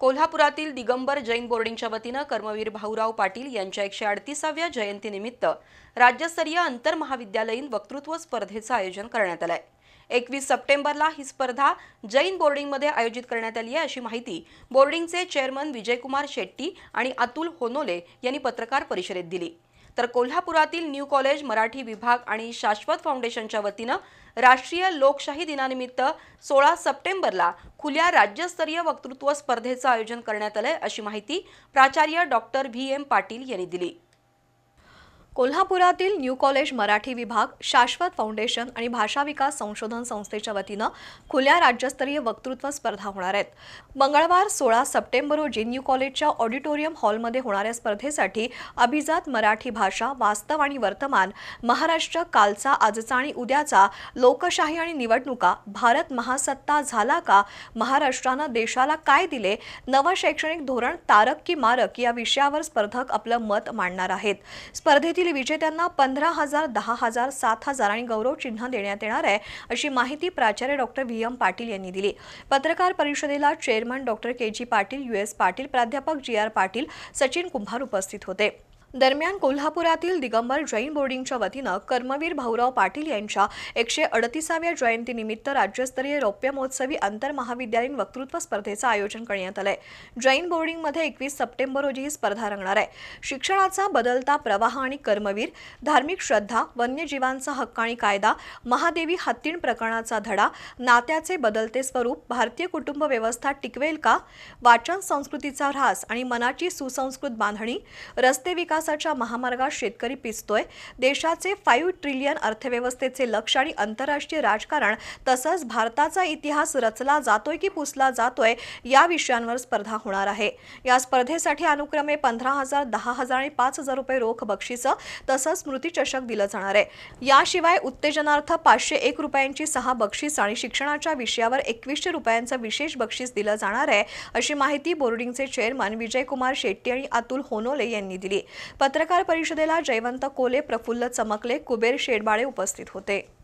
कोल्हापुरातील दिगंबर जैन बोर्डिंगच्या वतीनं कर्मवीर भाऊराव पाटील यांच्या एकशे अडतीसाव्या जयंतीनिमित्त राज्यस्तरीय आंतरमहाविद्यालयीन वक्तृत्व स्पर्धेचं आयोजन करण्यात आलंय. एकवीस सप्टेंबरला ही स्पर्धा जैन बोर्डिंगमध्ये आयोजित करण्यात आली आहे अशी माहिती बोर्डिंगचे चेअरमन विजयकुमार शेट्टी आणि अतुल होनोले यांनी पत्रकार परिषदेत दिली. तर कोल्हापुरातील न्यू कॉलेज मराठी विभाग आणि शाश्वत फाउंडेशनच्या वतीनं राष्ट्रीय लोकशाही दिनानिमित्त सोळा सप्टेंबरला खुल्या राज्यस्तरीय वक्तृत्व स्पर्धेचं आयोजन करण्यात आलंय अशी माहिती प्राचार्य डॉक्टर व्ही एम पाटील यांनी दिली. कोल्हापुरातील न्यू कॉलेज मराठी विभाग शाश्वत फाउंडेशन आणि भाषा विकास संशोधन संस्थेच्या वतीनं खुल्या राज्यस्तरीय वक्तृत्व स्पर्धा होणार आहेत. मंगळवार सोळा सप्टेंबर रोजी न्यू कॉलेजच्या ऑडिटोरियम हॉलमध्ये होणाऱ्या स्पर्धेसाठी अभिजात मराठी भाषा वास्तव आणि वर्तमान महाराष्ट्र कालचा आजचा आणि उद्याचा लोकशाही आणि निवडणुका भारत महासत्ता झाला का महाराष्ट्रानं देशाला काय दिले नवं शैक्षणिक धोरण तारक की मारक या विषयावर स्पर्धक आपलं मत मांडणार आहेत. स्पर्धेतील विजेत्यांना पंधरा हजार दहा हजार सात हजार आणि गौरव चिन्ह देण्यात येणार आहे अशी माहिती प्राचार्य डॉक्टर व्ही. एम. पाटील यांनी दिली. पत्रकार परिषदेला chairman doctor K. G. Patil U. S. Patil प्राध्यापक जी. आर. पाटील सचिन कुंभार उपस्थित होते. दरम्यान कोल्हापुरातील दिगंबर जैन बोर्डिंगच्या वतीनं कर्मवीर भाऊराव पाटील यांच्या एकशे अडतीसाव्या जयंतीनिमित्त राज्यस्तरीय रौप्य महोत्सवी आंतरमहाविद्यालयीन वक्तृत्व स्पर्धेचं आयोजन करण्यात आलंय. जैन बोर्डिंगमध्ये एकवीस सप्टेंबर रोजी ही स्पर्धा रंगणार आहे. शिक्षणाचा बदलता प्रवाह आणि कर्मवीर धार्मिक श्रद्धा वन्यजीवांचा हक्क आणि कायदा महादेवी हत्तीण प्रकरणाचा धडा नात्याचे बदलते स्वरूप भारतीय कुटुंब व्यवस्था टिकवेल का वाचन संस्कृतीचा ऱ्हास आणि मनाची सुसंस्कृत बांधणी रस्ते विकास विकासाच्या महामार्गात शेतकरी पिसतोय. देशाचे फाईव्ह ट्रिलियन अर्थव्यवस्थेचे लक्ष आणि आंतरराष्ट्रीय राजकारण तसंच भारताचा इतिहास रचला जातोय की पुसला जातोय या विषयांवर स्पर्धा होणार आहे. या स्पर्धेसाठी अनुक्रमे पंधरा हजार दहा हजार आणि पाच हजार रुपये रोख बक्षिसं तसंच स्मृतिचषक दिलं जाणार आहे. याशिवाय उत्तेजनार्थ पाचशे एक रुपयांची सहा बक्षीस आणि शिक्षणाच्या विषयावर एकवीसशे रुपयांचं विशेष बक्षीस दिलं जाणार आहे अशी माहिती बोर्डिंगचे चेअरमन विजयकुमार शेट्टी आणि अतुल होनोले यांनी दिली. पत्रकार परिषदेला जयवंत कोले प्रफुल्ल चमकले कुबेर शेडबाळे उपस्थित होते.